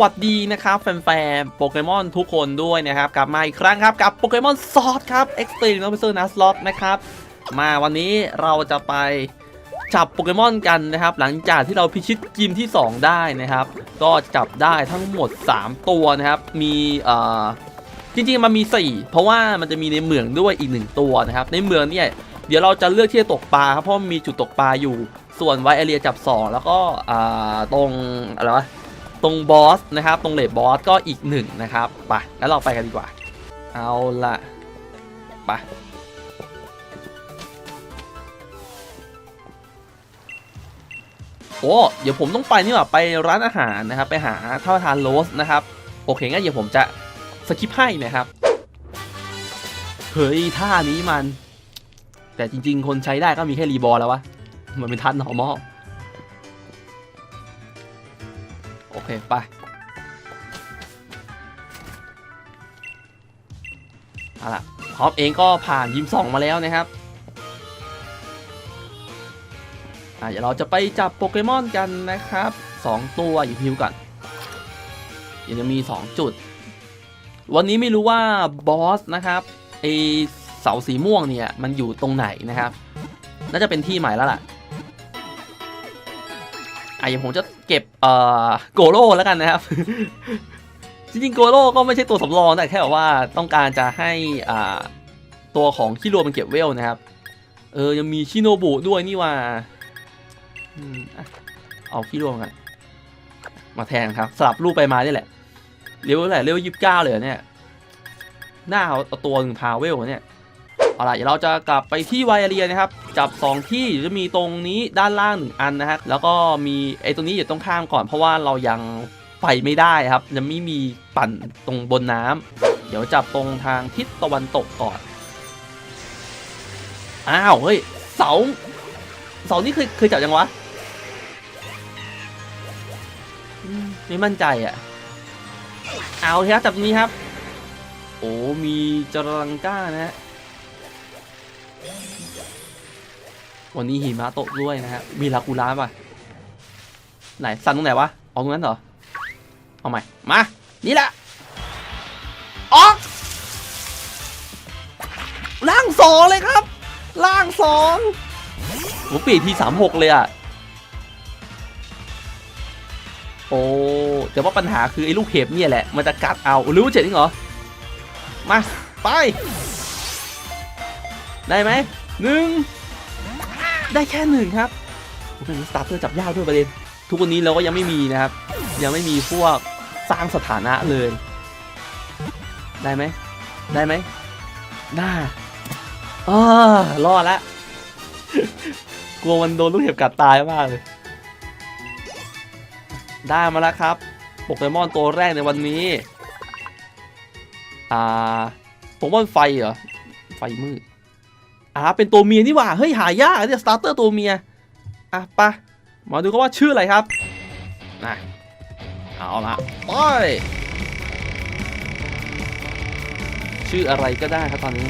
วัสดีนะครับแฟนๆโปเกมอนทุกคนด้วยนะครับ กลับมาอีกครั้งครับ กับโปเกมอนซอดครับ Extreme n o v e r n u s l o t นะครับ มาวันนี้เราจะไปจับโปเกมอนกันนะครับ หลังจากที่เราพิชิตกิมที่ 2 ได้นะครับ ก็จับได้ทั้งหมด 3 ตัวนะครับ มีเอ่อจริงๆมันมี 4 เพราะว่ามันจะมีในเหมืองด้วยอีก 1 ตัวนะครับ ในเหมืองเนี่ยเดี๋ยวเราจะเลือกที่จะตกปลาครับเพราะมีจุดตกปลาอยู่ ส่วนไวเอเรียจับ 2 แล้วก็อ่าตรงอะไรวะ ตรงบอสนะครับ ตรงเลดบอสก็อีกหนึ่งนะครับไปแล้วเราไปกันดีกว่า เอาละไปโอ้เดี๋ยวผมต้องไปนี่หว่าไปร้านอาหารนะครับ ไปหาท่าทานโรสนะครับ โอเคงั้นเดี๋ยวผมจะสกิปให้นะครับ เฮ้ยท่านี้มัน แต่จริง ๆ คนใช้ได้ก็มีแค่รีบอลแล้ววะ มันเป็นท่านหอมอ เค ไป เอาล่ะคอปเองก็ผ่านยิมสองมาแล้วนะครับอะเดี๋ยวเราจะไปจับโปเกมอนกันนะครับ 2 ตัวอยู่พิวก่อนเดี๋ยวจะมี 2 จุด วันนี้ไม่รู้ว่าบอสนะครับไอเสาสีม่วงเนี่ยมันอยู่ตรงไหนนะครับ น่าจะเป็นที่ใหม่แล้วล่ะอะอย่างผมจะ ก็บเอ่อโกโร่แล้วกันนะครับ จริงๆโกโร่ก็ไม่ใช่ตัวสำรองแต่แค่ว่าต้องการจะให้อ่าตัวของคิโรมันเก็บเวลนะครับ เออยังมีชิโนบุด้วยนี่ว่าอืมอะเอาคิโรกันมาแทนครับสลับรูปไปมานี่แหละเร็วเท่าไหร่เร็วยี่สิบเก้าเลยเนี่ยหน้าเอาเอาตัวหนึ่งพาเวลเนี่ย เอาล่ะเดี๋ยวเราจะกลับไปที่ไวอเรียนะครับ จับ 2 ที่จะมีตรงนี้ด้านล่างหนึ่งอันนะครับแล้วก็มีไอ้ตรงนี้อยู่ต้องข้ามก่อน เพราะว่าเรายังไปไม่ได้ครับยังไม่มีปั่นตรงบนน้ำเดี๋ยวจับตรงทางทิศตะวันตกก่อน อ้าวเฮ้ยเสาเสานี่เคยเคยจับยังวะไม่มั่นใจอะ เอาเถอะจับนี้ครับ โอ้มีจรังก้านะฮะ วันนี้หิมะตกด้วยนะฮะมีลากูล่าป่ะ ไหนสั่นตรงไหนวะเอาตรงนั้นเหรอ เอาใหม่ มา นี่แหละ ออก ล่างสองเลยครับ ล่างสองผมปีทีสามหกเลยอะ โอ้แต่ว่าปัญหาคือไอ้ลูกเห็บเนี่ยแหละ มันจะกัดเอาหรือว่าเจ็ดจริงเหรอ มา ไป ได้ไหมหนึ่งได้แค่หนึ่งครับโอ้โหสตาร์เตอร์จับยากด้วยประเด็น ทุกวันนี้เราก็ยังไม่มีนะครับ ยังไม่มีพวกสร้างสถานะเลย ได้ไหมได้ไหมได้อ่ารอดละกลัวมันโดนลูกเห็บกัดตายมากเลย ได้มาแล้วครับโปเกมอนตัวแรกในวันนี้ อ่าโปเกมอนไฟเหรอ ไฟมืด อ่าเป็นตัวเมียนี่หว่าเฮ้ยหายากเนี่ยสตาร์เตอร์ตัวเมียอะไปะมาดูกันว่าชื่ออะไรครับนะเอาละไปชื่ออะไรก็ได้ครับตอนนี้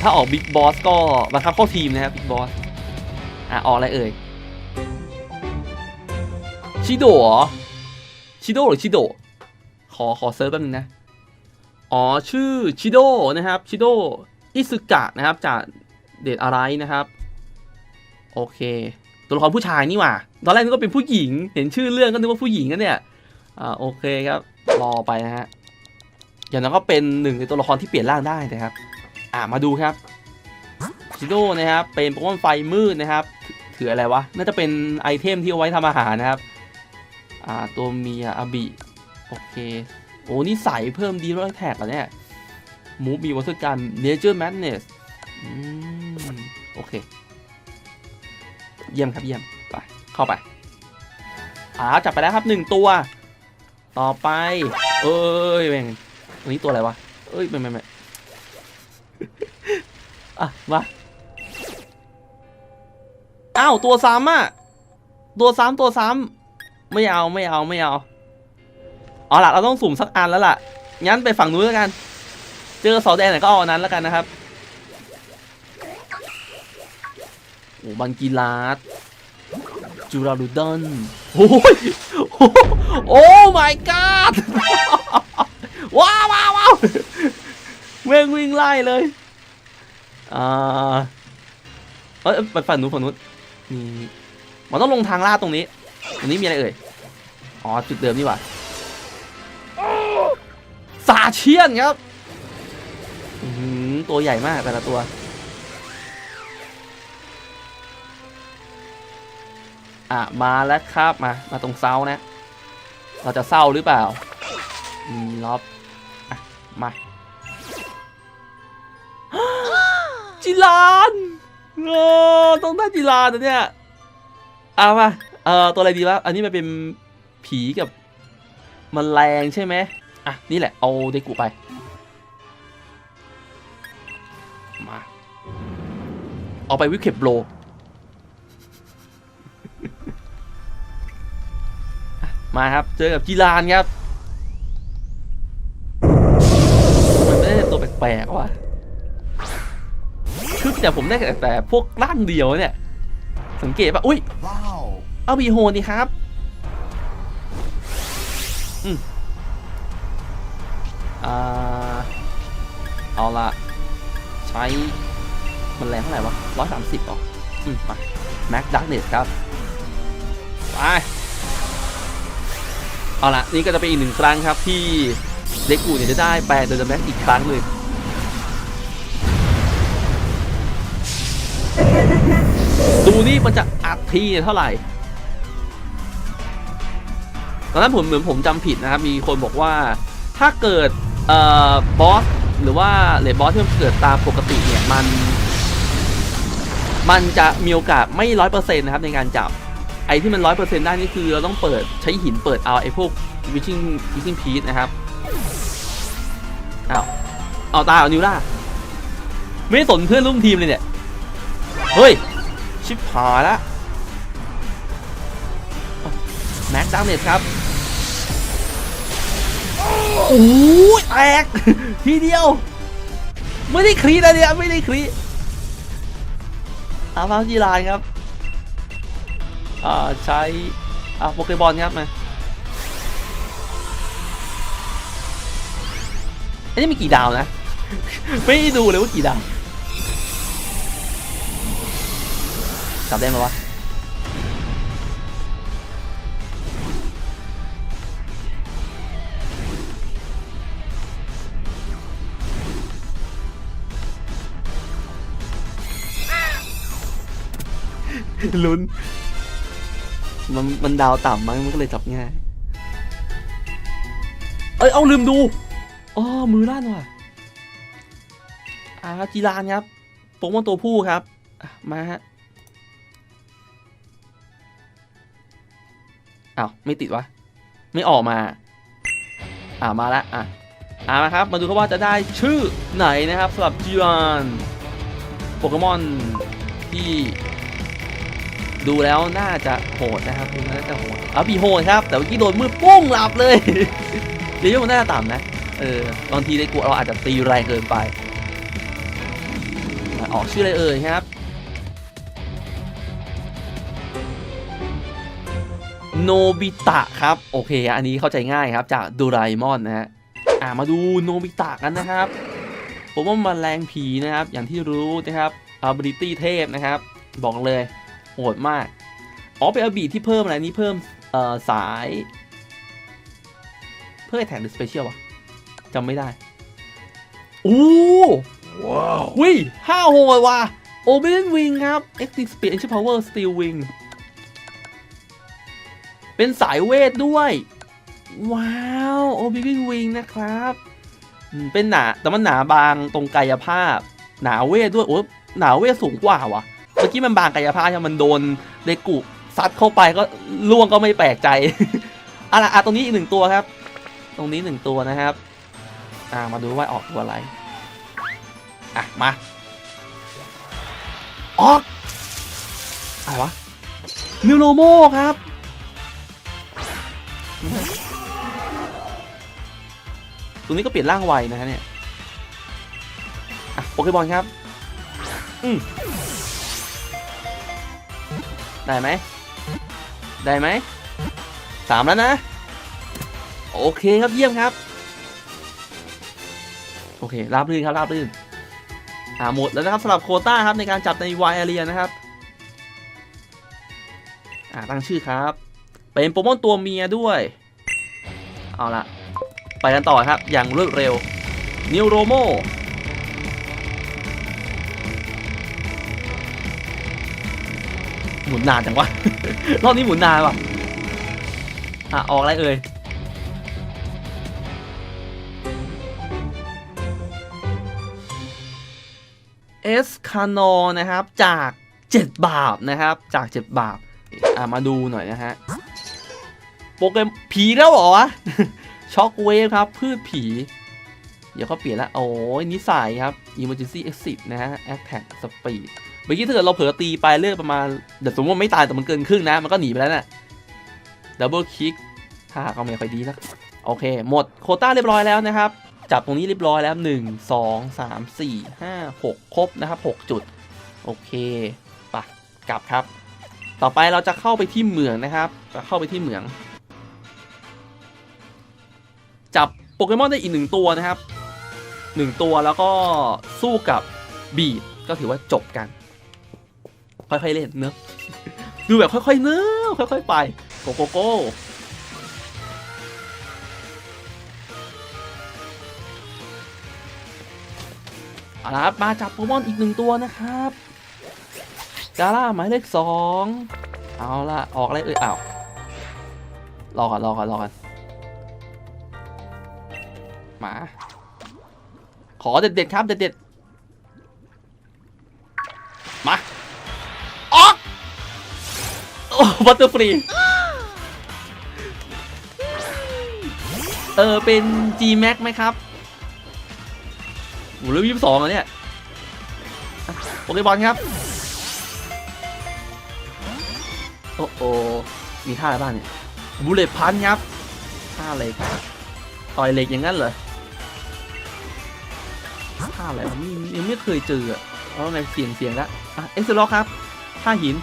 ถ้าออกบิ๊กบอสก็บังคับเข้าทีมนะครับบิ๊กบอสอะออกอะไรเอ่ยชิโดะชิโดะหรือชิโดะขอขอเซิร์ชแป๊บนึงนะ อ๋อชื่อชิโดนะครับชิโดอิซึกะนะครับจากเดทอะไรนะครับ โอเค ตัวละครผู้ชายนี่หว่า ตอนแรกนึกว่าเป็นผู้หญิง เห็นชื่อเรื่องก็นึกว่าผู้หญิงกันเนี่ยอ่าโอเคครับรอไปนะฮะอย่างนั้นก็เป็นหนึ่งในตัวละครที่เปลี่ยนร่างได้นะครับ อ่ามาดูครับชิโดนะครับเป็นโปเกมอนไฟมืดนะครับถืออะไรวะน่าจะเป็นไอเทมที่เอาไว้ทำอาหารนะครับ อ่าตัวเมียอาบิโอเค โอ้นี่ใส่เพิ่มดีร้อยแท็กอะเนี่ยมูฟมีวัตถุการ Nature Madness อืมโอเค เยี่ยมครับเยี่ยม ไป เข้าไปอ่าจับไปแล้วครับหนึ่งตัว ต่อไป เอ้ยแม่งอันนี้ตัวอะไรวะ เอ้ยไม่ไม่ไม่อะ มาอ้าวตัวซ้ำอะ ตัวซ้ำตัวซ้ำไม่เอาไม่เอาไม่เอา เอาล่ะเราต้องสุ่มสักอันแล้วล่ะ งั้นไปฝั่งนู้นแล้วกัน เจอสาแดงไหนก็เอาอันนั้นแล้วกันนะครับโอ้บังกีลาสจูราลูดอนโอ้ยโอ้ my god ว้าวว้าวว้าวแม่งวิ่งไล่เลย อ่าเอ้ยไปฝั่งนู้นฝั่งนู้นนี่มันต้องลงทางลาดตรงนี้ ตรงนี้มีอะไรเอ่ย อ๋อ จุดเดิมนี่หว่า สาเชียนครับอื้อหือตัวใหญ่มากแต่ละตัว อะ มาแล้วครับมา มาตรงเซานะ เราจะเศร้าหรือเปล่ามล็อบอะ มา จิลานเออต้องได้จิลานนะเนี่ยเอามา เอ่อ ตัวอะไรดีวะ อันนี้มันเป็นผีกับมแมลงใช่ไหม อะ นี่แหละ เอาเดกุไป มา เอาไปวิกเก็บโลมาครับ เจอกับจีรานครับ มันไม่ได้ตัวแปลกๆว่ะคือแต่ผมได้แต่พวกร่างเดียวเนี่ย สังเกตป่ะ อุ้ย เอาบีโฮนี่ครับ เอาละใช้มันแรงเท่าไหร่วะร้อยสามสิบหรอ อืมมาแม็กดักเนสครับ ไป เอาละนี่ก็จะเป็นอีกหนึ่งครั้งครับที่เด็กกูเนี่ยจะได้แปลงโดยแม็กอีกครั้งเลยดูนี่มันจะอัดทีเนี่ยเท่าไหร่ ตอนนั้นผมเหมือนผมจำผิดนะครับ มีคนบอกว่าถ้าเกิดเอ่อบอส หรือว่าเลดบอสที่มันเกิดตามปกติเนี่ยมัน มันจะมีโอกาสไม่ร้อยเปอร์เซ็นต์นะครับในการจับไอ้ที่มันร้อยเปอร์เซ็นต์ได้นี่คือเราต้องเปิดใช้หินเปิดเอาไอ้พวกวิชิ่งวิชิ่งพีชนะครับเอาเอาตายเอานิวล่าไม่สนเพื่อนร่วมทีมเลยเนี่ย เฮ้ย ชิบหายละแม็กซ์ดังเน็ตครับ โอ้ยแตก ทีเดียว ไม่ได้ครีนะเนี่ยไม่ได้ครีอาฟาจีรานครับ อ่าใช้ อ่าโปเกบอลครับมาอันนี้มีกี่ดาวนะ ไม่ด้ดูเลยว่ากี่ดาวจับได้ไหมวะ ลุ้น มันมันดาวต่ำมั้งมันก็เลยจับง่าย เอ้ย เอาลืมดูอ๋อมือลั่นว่ะ อ่าจีรานครับโปเกมอนตัวผู้ครับ มาฮะอ้าวไม่ติดวะ ไม่ออกมา อ่ามาละอะอ่ามาครับ มาดูกันว่าจะได้ชื่อไหนนะครับสำหรับจีรานโปเกมอนที่ ดูแล้วน่าจะโหดนะครับดูแล้วน่าจะโหดเอาบีโหดครับ แต่เมื่อกี้โดนมืดปุ้งหลับเลยเดี๋ยวมันน่าจะต่ำนะ เออบางทีในกูเราอาจจะตีแรงเกินไปออกชื่ออะไรเอ่ยครับโนบิตะครับ โอเค อันนี้เข้าใจง่ายครับจากดูไรมอนนะฮะอ่ามาดูโนบิตะกันนะครับ ผมว่ามันแรงผีนะครับ อย่างที่รู้นะครับ ability เทพนะครับ บอกเลย โหดมาก อ๋อเป็นอบีที่เพิ่มอะไรนี่เพิ่มเอ่อสาย เพิ่มแท็กหรือสเปเชียลวะจำไม่ได้โอ้ Wow. วิห้าโหดว่ะโอเบนวิงครับ Active Speed Ancient Power Steel Wing เป็นสายเวทด้วย ว้าวโอเบนวิงนะครับอืมเป็นหนาแต่มันหนาบางตรงกายภาพ หนาเวทด้วย โอ้หนาเวทสูงกว่าวะ เมื่อกี้มันบางกายภาพใช่ไหมมันโดนเดกุซัดเข้าไปก็ล่วงก็ไม่แปลกใจอะล่ะอะตรงนี้อีกหนึ่งตัวครับ ตรงนี้หนึ่งตัวนะครับ อ่ามาดูว่าออกตัวอะไร อะมาออกอะไรวะนิวโรโมครับ ตรงนี้ก็เปลี่ยนร่างไวนะฮะเนี่ยอะโปเกมอนครับ อืม ได้ไหม ได้ไหมสามแล้วนะ โอเคครับเยี่ยมครับ โอเค ราบรื่นครับ ราบรื่นอ่าหมดแล้วนะครับสำหรับโคต้าครับในการจับในวายเอเรียนะครับ อ่าตั้งชื่อครับ เป็นโปเกมอนตัวเมียด้วย เอาละไปกันต่อครับอย่างรวดเร็วนิวโรโม มุนนานจังวะ รอบนี้หมุนนานว่ะ อะ ออกอะไรเอ่ยเอสคานอนะครับจาก 7 บาทนะครับ จาก 7 บาทอะมาดูหน่อยนะฮะโปเกมผีแล้วเหรอวะช็อกเวฟครับ พืชผี เดี๋ยวเขาเปลี่ยนละโอ้ยนิสัยครับ Emergency Exit นะฮะ Attack Speed เมื่อกี้ถ้าเกิดเราเผลอตีไปเลือดประมาณเดี๋ยวสมมติว่าไม่ตายแต่มันเกินครึ่งนะ มันก็หนีไปแล้วน่ะ Double Kick ท่าก็ไม่ค่อยดีนะโอเค หมดโคต้าเรียบร้อยแล้วนะครับ จับตรงนี้เรียบร้อยแล้ว 1 2 3 4 5 6 ครบนะครับ 6 จุด โอเคปะกลับครับ ต่อไปเราจะเข้าไปที่เหมืองนะครับ จะเข้าไปที่เหมือง จับโปเกมอนได้อีกหนึ่งตัวนะครับหนึ่งตัวแล้วก็สู้กับบีดก็ถือว่าจบกัน ค่อยๆเล่นเนอะดูแบบค่อยๆเนอะค่อยๆไปโกโกโก้เอาละครับมาจับโปเกมอนอีกหนึ่งตัวนะครับกาล่าหมายเลขสองเอาละออกอะไรเอ่ยอ้าวรอก่อนรอก่อนรอก่อนมา ขอเด็ดๆครับเด็ดๆ บัตเตอร์ฟรี เออ เป็น G Max ไหมครับโอ้เรื่องยี่สิบสองแล้วเนี่ยโปเกบอลครับ โอ้โอมีท่าอะไรบ้างเนี่ยบูเลตพันครับท่าอะไรต่อยเหล็กอย่างนั้นเหรอท่าอะไรวะนี่ยังไม่เคยเจออะเอาในเสียงเสียงแล้วอะเอ็กซ์ล็อกครับท่าหิน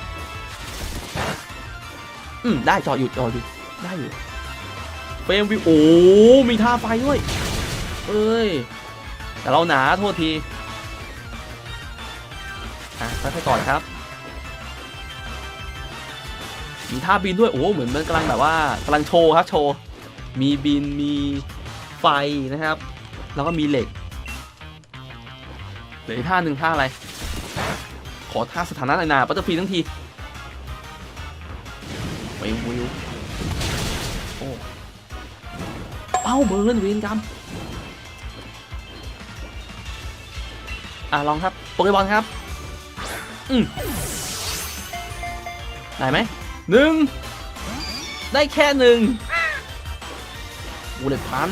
อืมได้จอดอยู่จอดอยู่ได้อยู่เฟรมวิวโอ้มีท่าไฟด้วยเอ้ยแต่เราหนาโทษทีอะค่อยๆก่อนครับ มีท่าบินด้วยโอ้เหมือนมันกำลังแบบว่ากำลังโชว์ครับโชว์มีบินมีไฟนะครับ แล้วก็มีเหล็กเหลือท่าหนึ่งท่าอะไร ขอท่าสถานะหน่อยนะปัตเตอร์ฟรีทั้งที อ้าเบิร์นเวนกรรมอะลองครับโปเกมอนครับ อืมได้ไหมหนึ่งได้แค่หนึ่งบูเลตพัน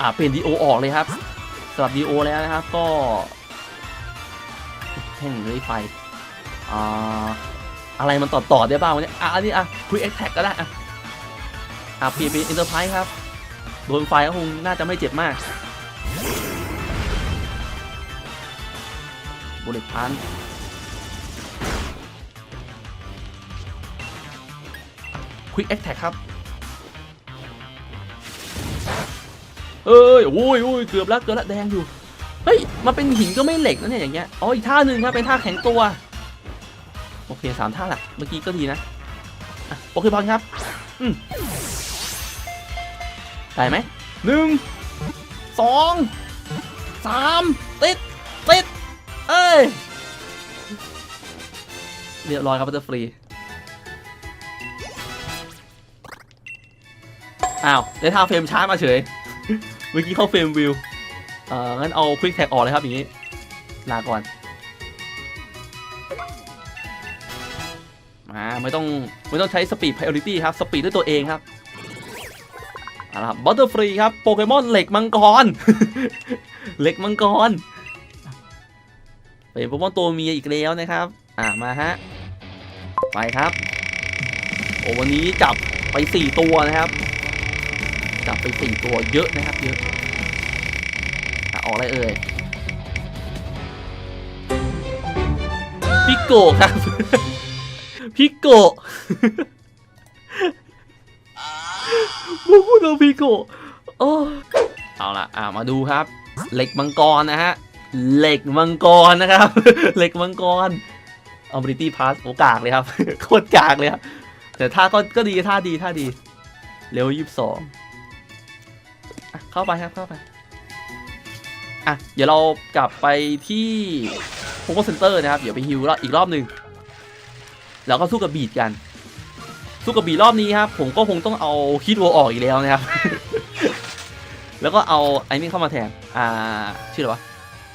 อ่าเปลี่ยนดีโอออกเลยครับสำหรับดีโอแล้วนะครับก็แท่งเลื่อยไฟอ่า อะไรมันต่อต่อได้บ้างวะเนี่ยอะอันนี้อะคุยเอ็กแท็กก็ได้อะอะเปลี่ยนเป็นอินเตอร์ไพรส์ครับ โดนไฟก็คงน่าจะไม่เจ็บมากบูเลตพันควิกแอคแท็กครับ เอ้ยโอ้ยโอ้ยเกือบแล้วเกือบแล้วแดงอยู่ เฮ้ยมาเป็นหินก็ไม่เหล็กนะเนี่ยอย่างเงี้ย อ๋อ อีกท่าหนึ่งครับ เป็นท่าแข็งตัว โอเคสามท่าหละเมื่อกี้ก็ดีนะโอเคบอลครับอืมได้ไหมหนึ่งสองสามติดติดเอ้ยเรียบร้อยครับบัตเตอร์ฟรีอ้าวได้ท่าเฟรมช้ามาเฉย เมื่อกี้เข้าเฟรมวิว เอ่องั้นเอาควิกแท็กออกเลยครับอย่างนี้ ลาก่อน ไม่ต้องไม่ต้องใช้สปีด p r i o r i t y ครับสปีดด้วยตัวเองครับเอาละครับบัตเตอร์ฟรีครับโปเกมอนเหล็กมังกรเหล็กมังกรเป็นโปเกมอนตัวเมียอีกแล้วนะครับ อ่ามาฮะไปครับโอ้วันนี้จับไป 4 ตัวนะครับ จับไป 4 ตัวเยอะนะครับเยอะออกอะไรเอ่ยพิโกครับ พิโกะมึงพูดเอาพิโกะโอ้เอาละอ่ามาดูครับ เหล็กมังกรนะฮะ เหล็กมังกรนะครับ เหล็กมังกร Ability Pass โอกากเลยครับ โคตรกากเลยครับ แต่ท่าก็ก็ดีท่าดีท่าดี เร็วยี่สิบสองเข้าไปครับเข้าไป อะ เดี๋ยวเรากลับไปที่โ o โ o เซ็นเตอร์นะครับ เดี๋ยวไปฮิวแล้วอีกรอบหนึ่ง แล้วก็สู้กับบีดกัน สู้กับบีดรอบนี้ครับ ผมก็คงต้องเอาคิดโวออกอีกแล้วนะครับ แล้วก็เอาไอ้นี่เข้ามาแทน อ่า ชื่ออะไรวะ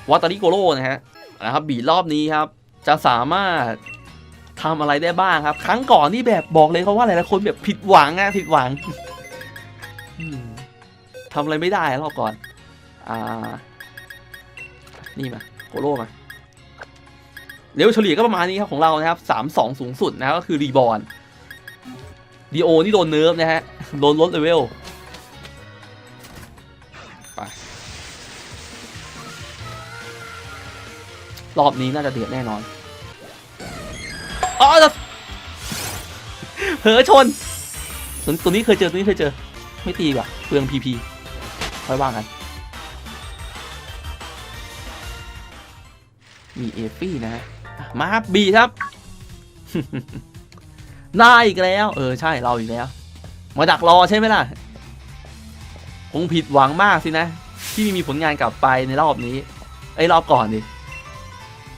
วาตาริโกโร่นะฮะ นะครับ บีดรอบนี้ครับ จะสามารถทำอะไรได้บ้างครับ ครั้งก่อนนี่แบบบอกเลยเขาว่าหลายๆคนแบบผิดหวังนะผิดหวังทำอะไรไม่ได้รอบก่อน อ่า นี่มา โกโร่มา เร็วเฉลี่ยก็ประมาณนี้ครับของเรานะครับสามสองสูงสุดนะครับก็คือรีบอร์นดีโอนี่โดนเนิร์ฟนะฮะ โดนลดเลเวลไปรอบนี้น่าจะเดือดแน่นอนอ๋อเผลอชนตัวนี้เคยเจอตัวนี้เคยเจอ ไม่ตีกว่าเปลืองพีพีค่อยว่ากันมีเอฟี่นะฮะ มาครับบีครับได้อีกแล้ว เออใช่เราอีกแล้ว มาดักรอใช่ไหมล่ะ คงผิดหวังมากสินะ ที่ไม่มีผลงานกลับไปในรอบนี้ ไอ้รอบก่อนดิ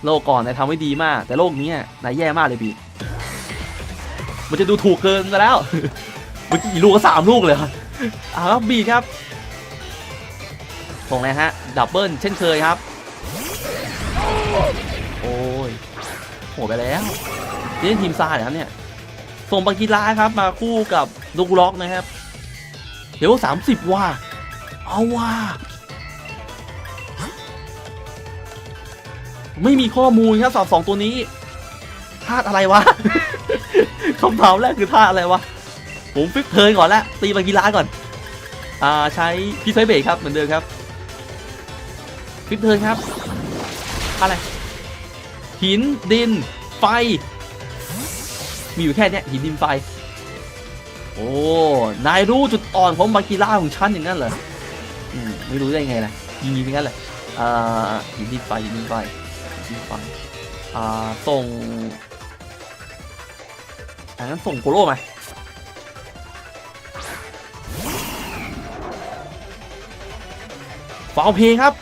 โลกก่อนนายทำไว้ดีมาก แต่โลกนี้นายแย่มากเลยบีมันจะดูถูกเกินไปแล้วเมื่อกี้ลูกก็สามลูกเลยครับอ่าครับบีครับส่งเลยฮะ ดับเบิลเช่นเคยครับ โหไปแล้วนี่เล่นทีมซายเหรอครับเนี่ยส่งบากีฬาครับมาคู่กับลูกล็อกนะครับเดี๋ยวสามสิบว่าเอาว่าไม่มีข้อมูลครับสอบสองตัวนี้ธาตุอะไรวะคำถามแรกคือธาตุอะไรวะ ผมฟิกเทิร์นก่อนละตีบากีฬาก่อน อ่าใช้พี่ไซเบรครับเหมือนเดิมครับฟิกเทิร์นครับ อะไร หินดิน ไฟ มีอยู่แค่เนี้ยหินดินไฟ โอ้ นายรู้จุดอ่อนของบากีล่าของฉันอย่างนั้นเหรออืมไม่รู้ได้ไงล่ะยิงยิงอย่างนั้นแหละอ่าหินดินไฟหินดินไฟหินดินไฟอ่าส่งอันนั้นส่งโกโร่มฟาวเพลงครับ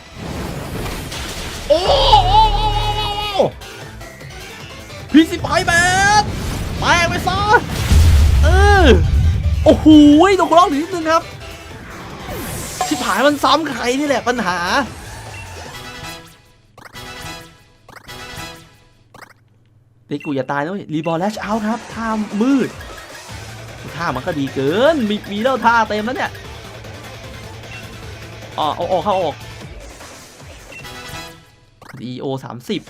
พีสิบไอแบทแปลไปซะเออโอ้โหโดนกล้องถึงนิดนึงครับสิบหายมันซ้ำใครนี่แหละปัญหา ติกูอย่าตายนะรีบอลแลชเอาครับท่ามืดท่ามันก็ดีเกิน มีมีแล้วท่าเต็มแล้วเนี่ยอ๋อออกเข้าออกดีโอสามสิบ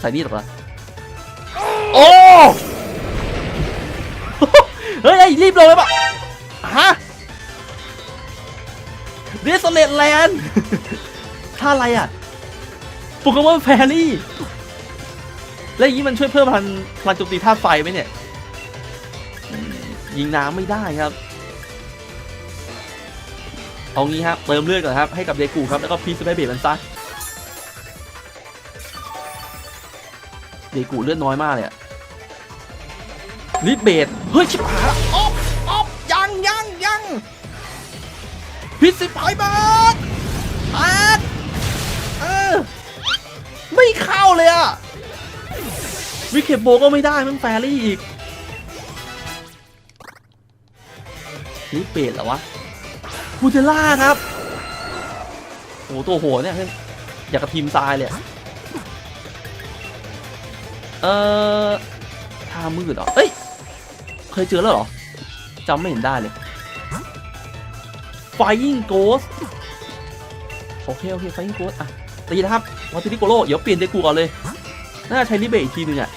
ใส่นี่หรอวะโอ้เฮ้ยเฮ้ยรีบลงเลยปะฮะเดสเลตแลนด์ท่าอะไรอะโปเกมอนแฟรี่ แล้วอย่างนี้มันช่วยเพิ่มพลังพลังโจมตีธาตุไฟไหมเนี่ยอืมยิงน้ำไม่ได้ครับ เอางี้ครับเติมเลือดก่อนครับ ให้กับเดกูครับ แล้วก็พีซไปเบรมันซะ เดกูเลือดน้อยมากเลยอะลิดเบดเฮ้ย ชิบหายละออฟออฟยังยังยังพิษสิบหายเบดแตกเออไม่เข้าเลยอะวิกเก็ตโบก็ไม่ได้มันแฟรี่อีกลิดเบดเหรอวะคูเทล่าครับโหตัวโหเนี่ยเฮ้ยอยากกับทีมทรายเลยอะ เออท่ามืดเหรอ เอ้ย เคยเจอแล้วเหรอจำไม่เห็นได้เลย Flying Ghost โอเค โอเค Flying Ghost อะตีนะครับวัตติโกโร่เดี๋ยวเปลี่ยนเดกูก่อนเลย น่าใช้ลิเบตอีกทีนึงอะ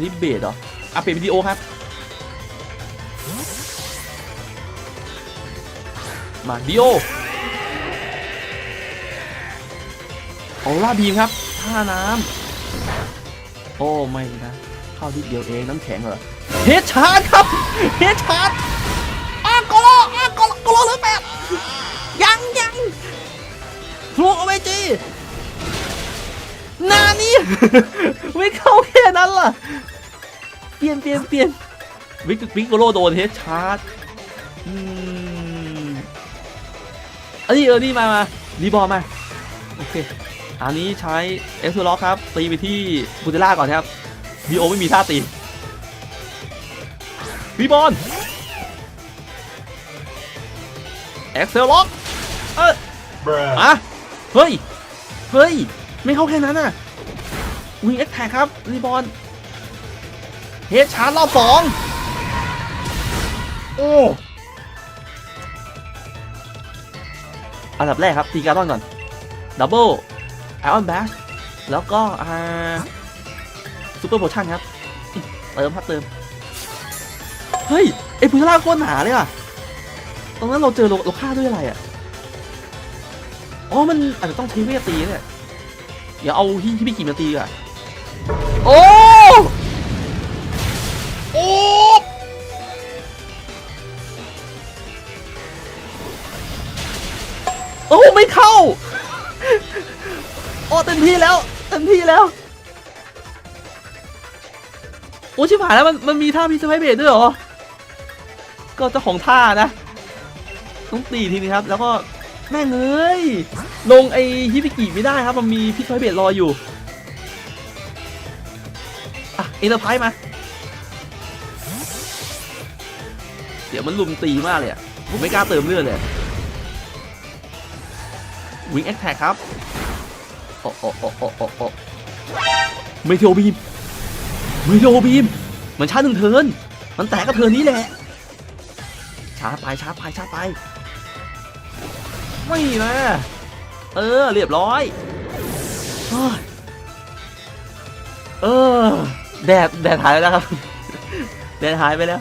ลิเบตเหรอ อะ เปลี่ยนวิดีโอครับ มาดิโอออร่าบีมครับท่าน้ำ โอ้ไม่นะเข้าทีเดียวเองน้ำแข็งเหรอเฮดชาร์จครับเฮดชาร์จอ้ากโลอ้ากโลกโลเหลือแปดยังยังพลวกเอาไว้จีหนานี่ไม่เข้าแค่นั้นล่ะเปลี่ยนเปลี่ยนเปลี่ยนวิกวิกโกโลโดนเฮดชาร์จอืมอันนี้เออนี่มามารีบอลมาโอเค อันนี้ใช้เอ็กซ์ล็อกครับ ตีไปที่บูเตล่าก่อนครับดีโอไม่มีท่าตีรีบอลเอ็กซ์ล็อกเออ Bruh. อะเฮ้ย เฮ้ย ไม่เข้าแค่นั้นน่ะวิงเอ็กแท็กครับ รีบอลเฮดชาร์จรอบสองโอ้อันดับแรกครับ ตีการ์ดอนก่อน ดับเบิล ไอออนแบชแล้วก็อ่าซูเปอร์โพชั่นครับเติมครับเติม เฮ้ยไอพุทธราโคตรหนาเลยอะ ตรงนั้นเราเจอเราเราฆ่าด้วยอะไรอะ อ๋อ มันอาจจะต้องใช้เวทตีเนี่ยอย่าเอาที่ที่พี่กิมมาตีดีกว่ะโอ้ โอ้โอ้ไม่เข้า โอ้เต็มที่แล้วเต็มที่แล้วโอ้ชิบหายแล้วมันมันมีท่าพิซซ่าเบดด้วยเหรอ ก็เจ้าของท่านะ ต้องตีทีนี้ครับ แล้วก็แม่งเอ้ยลงไอฮิบิกิไม่ได้ครับ มันมีพิซซ่าเบดรออยู่อะเอเตอร์ไพมา เดี๋ยวมันลุมตีมากเลยอะผมไม่กล้าเติมเลือดเลยวิงแอคแท็กครับ โอ้โอ้โอ้โอ้โอ้โอ้เมเทโอบีมเมเทโอบีมมันชาหนึ่งเทินมันแตกก็เทินนี้แหละช้าไปช้าไปช้าไป ไม่นะเออ เรียบร้อยเออแดดแดดหายไปแล้วครับแดดหายไปแล้ว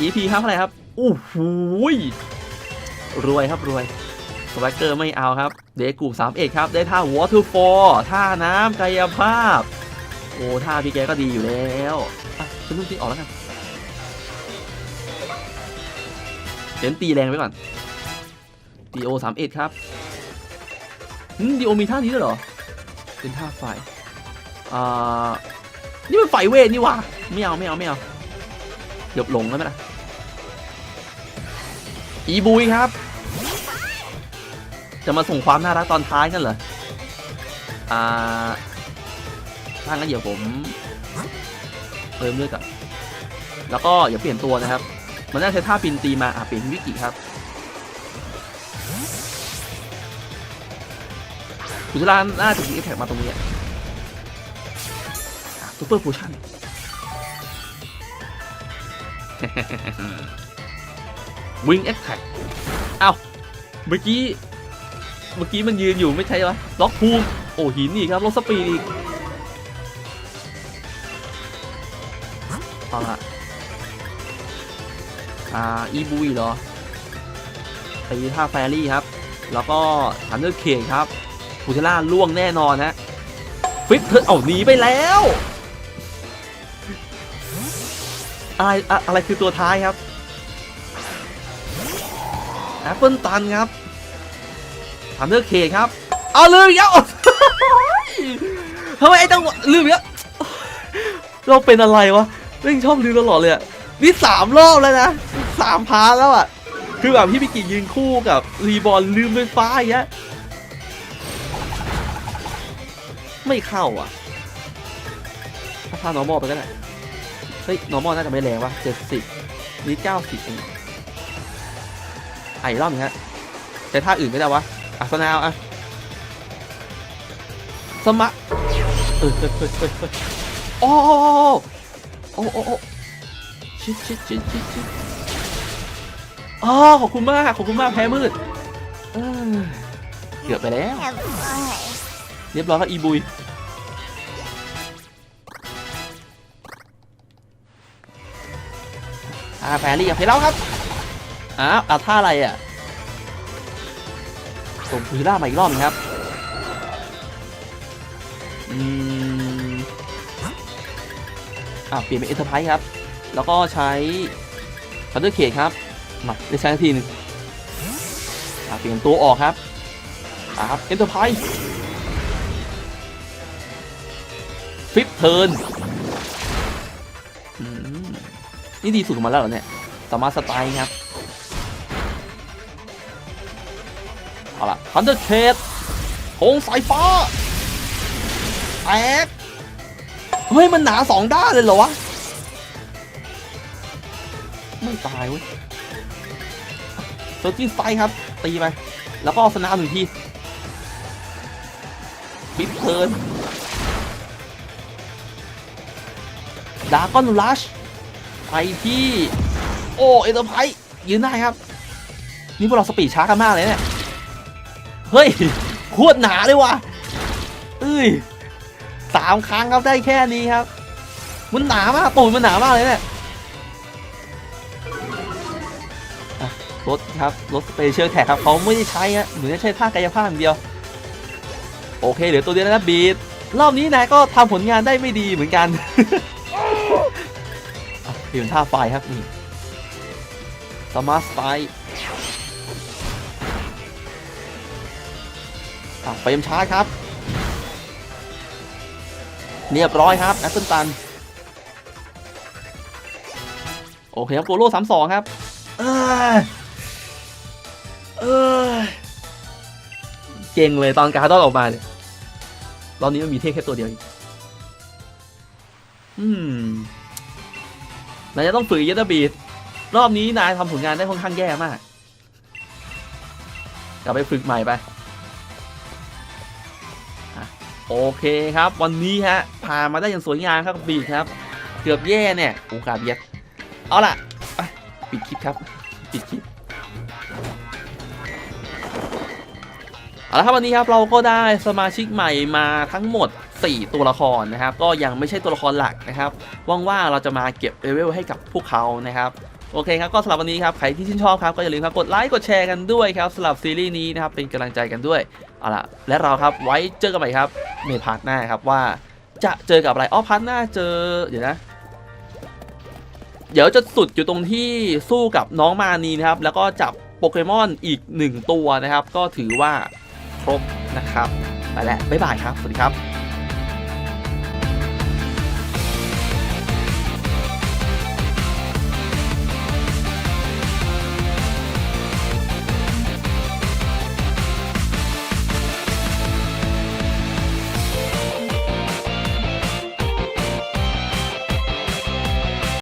EP ครับเท่าไหร่ครับโอ้โหยรวยครับรวย สแวกเกอร์ไม่เอาครับ เดกูสามเอกครับ ได้ท่า Waterfall ท่าน้ำกายภาพ โอ้ท่าพี่แกก็ดีอยู่แล้วฉันต้องตีออกแล้วกันเดี๋ยวตีแรงไว้ก่อนดีโอสามเอ็ดครับดีโอมีท่านี้ด้วยเหรอ เป็นท่าไฟอ่านี่มันไฟเวทนี่ว่าไม่เอาไม่เอาไม่เอาเกือบหลงแล้วไหมล่ะอีบุยครับ จะมาส่งความน่ารักตอนท้ายกันเหรอ อ่าถ้างั้นเดี๋ยวผมเติมเลือดก่อนแล้วก็อย่าเปลี่ยนตัวนะครับ มันน่าใช้ท่าปินตีมาอะเปลี่ยนวิกิครับคุณชลาน่าจะมีเอฟแท็กมาตรงนี้ซูเปอร์ฟูชั่นวิงแอ t แท็กเอ้า เมื่อกี้ เมื่อกี้มันยืนอยู่ไม่ใช่เหรอล็อกภูมิโอ้หินอีกครับล็อกสปีดอีกเอาละอ่าอีบุยเหรอตีท่าแฟรี่ครับ แล้วก็ทันเดอร์เคกครับฟูเทล่าล่วงแน่นอนฮะฟิปเธอเอาหนีไปแล้วอะไรอะอะไรคือตัวท้ายครับแอปเปิลตันครับ ทันเดอร์เคครับ เอาลืมอีกแล้วทำไมไอ้จังหวะลืมอีกแล้วเราเป็นอะไรวะเร่งชอบลืมตลอดเลยอะนี่สามรอบแล้วนะสามพาร์แล้วอะคือแบบพี่พิกิยืนคู่กับรีบอลลืมไฟฟ้าอย่างเงี้ยไม่เข้าอะถ้าพา normal ไปก็ได้เฮ้ย normal น่าจะไม่แรงวะเจ็ดสิบนี่เก้าสิบเองไอ้รอบนึงฮะใช้ท่าอื่นไม่ได้วะ อะสนาวอะสมะเออเฮ้ยเฮ้ยเฮ้ยเฮ้ยโอ้โอ้โอ้โอ้โอ้ชิดชิดชิดชิดชิดอ๋อขอบคุณมาก ขอบคุณมากแพ้มืดเออเกือบไปแล้ว เรียบร้อยครับอีบุยอาแฟรี่กับเพลแล้วครับอ้าวอาท่าอะไรอะ ส่งพูล่ามาอีกรอบหนึงครับอืมอะเปลี่ยนเป็นเอ็นเตอร์ไพรส์ครับ แล้วก็ใช้คัตเตอร์เคครับมาได้ใช้ทีหนึ่งอะเปลี่ยนตัวออกครับอะครับเอ็นเตอร์ไพรส์ฟิปเทิร์นนี่ดีสุดมันแล้วเหรอเนี่ยสามารถสไตล์ครับ เอาล่ะคันเดอร์เคดโคงสายฟ้าแตกเฮ้ย มันหนาสองด้านเลยเหรอวะ ไม่ตายเว้ยโซจิสไฟครับ ตีไป แล้วก็อสนามหนึ่งทีบิดเทิร์นดากอนลัชไปที่ โอ้เอเตอร์ไพร์ยืนได้ครับ นี่พวกเราสปีดช้ากันมากเลยเนี่ย เฮ้ยโคตรหนาเลยว่ะเอ้ยสามครั้งครับได้แค่นี้ครับ มันหนามากตูดมันหนามากเลยเนี่ยรถครับรถสเปเชียลแท็กครับเขาไม่ได้ใช้ฮะเหมือนจะใช้ท่ากายภาพอย่างเดียว โอเคเหลือตัวเดียวแล้วนะบีดรอบนี้นายก็ทำผลงานได้ไม่ดีเหมือนกันเปลี่ยนท่าไฟครับนี่สมาร์ทไฟ อะเฟรมชาครับ เรียบร้อยครับแอปเปิลตัน โอเคครับโกโร่สามสองครับ เอยเอยเก่งเลยตอนการ์ดอออกมาเนี่ยรอบนี้มันมีเทพแค่ตัวเดียวอีกอืมนายจะต้องฝึกเยตบีดรอบนี้นายทำผลงานได้ค่อนข้างแย่มาก กลับไปฝึกใหม่ไป โอเคครับ วันนี้ฮะผ่านมาได้อย่างสวยงามครับบีครับ เกือบแย่เนี่ยโอกาสเบียดเอาล่ะปปิดคลิปครับปิดคลิปเอาละครับวันนี้ครับเราก็ได้สมาชิกใหม่มาทั้งหมด 4 ตัวละครนะครับ ก็ยังไม่ใช่ตัวละครหลักนะครับว่างๆเราจะมาเก็บเลเวลให้กับพวกเขานะครับโอเคครับก็สำหรับวันนี้ครับใครที่ชื่นชอบครับก็อย่าลืมครับกดไลค์กดแชร์กันด้วยครับสำหรับซีรีส์นี้นะครับเป็นกำลังใจกันด้วย เอาละและเราครับไว้เจอกันใหม่ครับในพาร์ทหน้าครับว่าจะเจอกับอะไรอ๋อพาร์ทหน้าเจอเดี๋ยวนะ เดี๋ยวจะสุดอยู่ตรงที่สู้กับน้องมานีนะครับ แล้วก็จับโปเกมอนอีกหนึ่งตัวนะครับ ก็ถือว่าครบนะครับ ไปแล้วบ๊ายบายครับ สวัสดีครับ